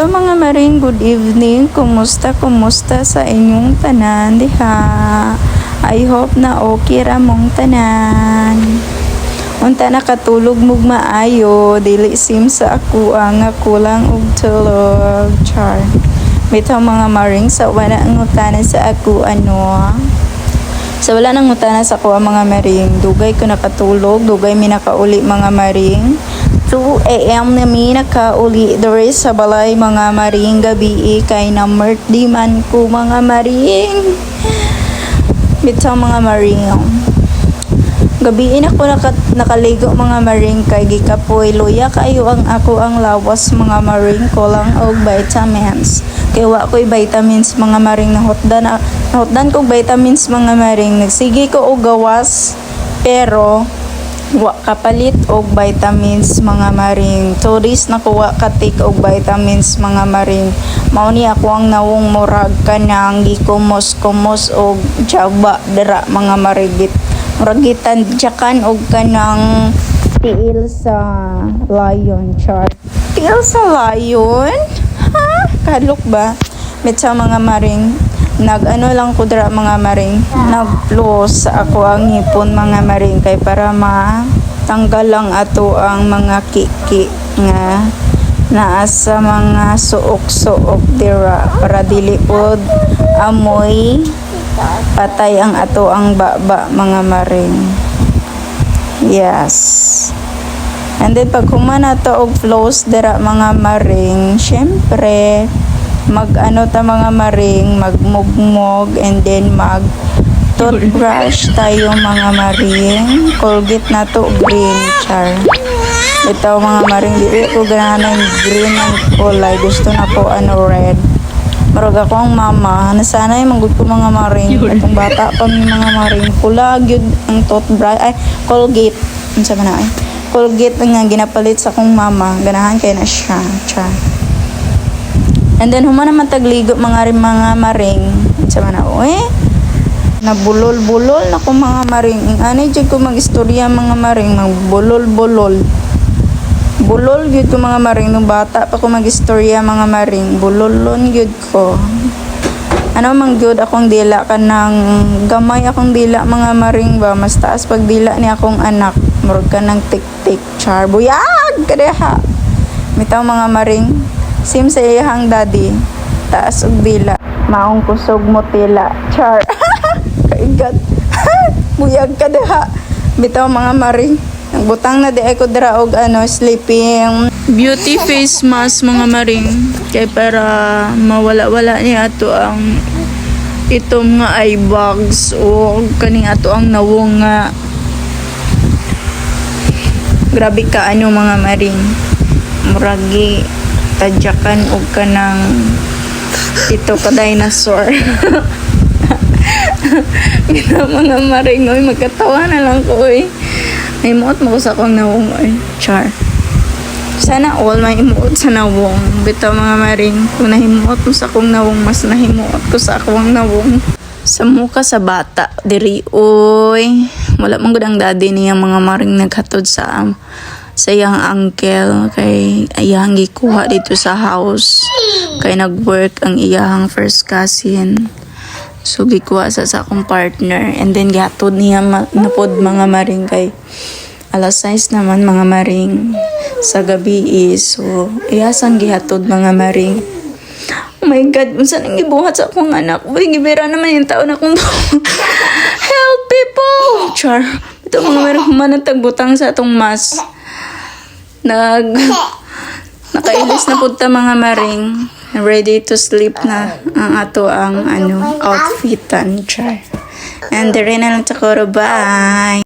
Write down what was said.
Hello mga maring, good evening. Kumusta, kumusta sa inyong tanan diha? I hope na okay ra mong tanan. Unta nakatulog mug maayo, dili sim sa ako ang kulang og tulog. Char. Bitaw mga maring sa wala ang utanan sa ako ano. Sa wala nang utana sa ko ang mga maring, dugay ko nakatulog, dugay mi nakauli mga maring. 2 a.m. na mi nakauli dere sa balay mga maring gabi kay na birthday man ko mga maring. Bitaw mga maring. Gabi ako naka, nakaligo mga maring kay gikapoy luya kayo ang ako ang lawas mga maring ko lang og vitamins. Kay wa ko'y vitamins mga maring nahotdan na- nahotdan kog vitamins mga maring nagsige ko og gawas pero wa kapalit og vitamins mga maring tourist na kuha katik og vitamins mga maring mao ni ako ang nawong murag kanang gikumos-kumos og jaba dira mga marigit. Muragitan jakan og kanang tiil sa lion chart tiil sa lion? Ha? Kalok ba? Metsa mga maring nag ano lang ko dira mga maring. Nag floss sa ako ang hipon mga maring kay para ma tanggal lang ato ang mga kiki nga naa sa mga suok-suok dira. Para dili pod amoy patay ang ato ang baba mga maring. Yes. And then pag humana to og flows dira mga maring, syempre mag ano ta mga maring, magmugmog and then mag toothbrush tayo mga maring. Colgate na to green char. Ito mga maring dili ko ganahan ng green ang kulay. Gusto na ko ano red. Marag ako ang mama, nasanay manggod ko mga maring. Itong bata pa mga maring. Pula gyud ang toothbrush ay Colgate. Unsa man na ay? Colgate nga ginapalit sa kong mama. Ganahan kay na siya. Cha. And then humana man tagligo mga mga maring. Sa man ako eh. Nabulol-bulol na ko mga maring. Ano dyan ko mag-istorya mga maring. Magbulol-bulol. Bulol gyud ko mga maring. Nung bata pa ko mag-istorya mga maring. Bulolon gyud ko. Ano mang gyud akong dila ka ng gamay akong dila mga maring ba. Mas taas pag dila ni akong anak. Murag ka ng tik-tik. Char. Kadeha. Mitaw mga maring. Sim sa iyahang daddy. Taas og dila. Maong kusog mo tila. Char. Kaigat. Buyag ka deha. Bitaw mga maring. Ang butang na di ako dira og ano sleeping beauty face mask mga maring kay para mawala-wala ni ato ang itong nga eye bags o kaning ato ang nawong nga grabe ka ano mga maring muragi tadyakan og kanang ito ka dinosaur. Gina mga maring oy magkatawa na lang ko oy. May muot mo sa akong nawong oy. Char. Sana all may imuot sa nawong bitaw mga maring kung nahimuot mo sa akong nawong mas nahimuot ko sa akong nawong sa muka sa bata diri oy. Wala mong gud ang daddy niya mga maring naghatod sa am sa iyang uncle. Kay iyang gikuha dito sa house. Kay nag-work ang iyang first cousin. So gikuha sa sa akong partner. And then gihatod niya napod mga maring kay alas 6 naman mga maring sa gabi is. So iyasang gihatod mga maring. Oh my God, unsa nang gibuhat sa akong anak? Uy, gibira naman yung taon akong Help people! Char, ito mga meron humanatag butang sa atong mas. Nag... Nakailis na punta mga maring. Ready to sleep na ang ato ang ano, outfitan. Char. And dire na lang. Bye!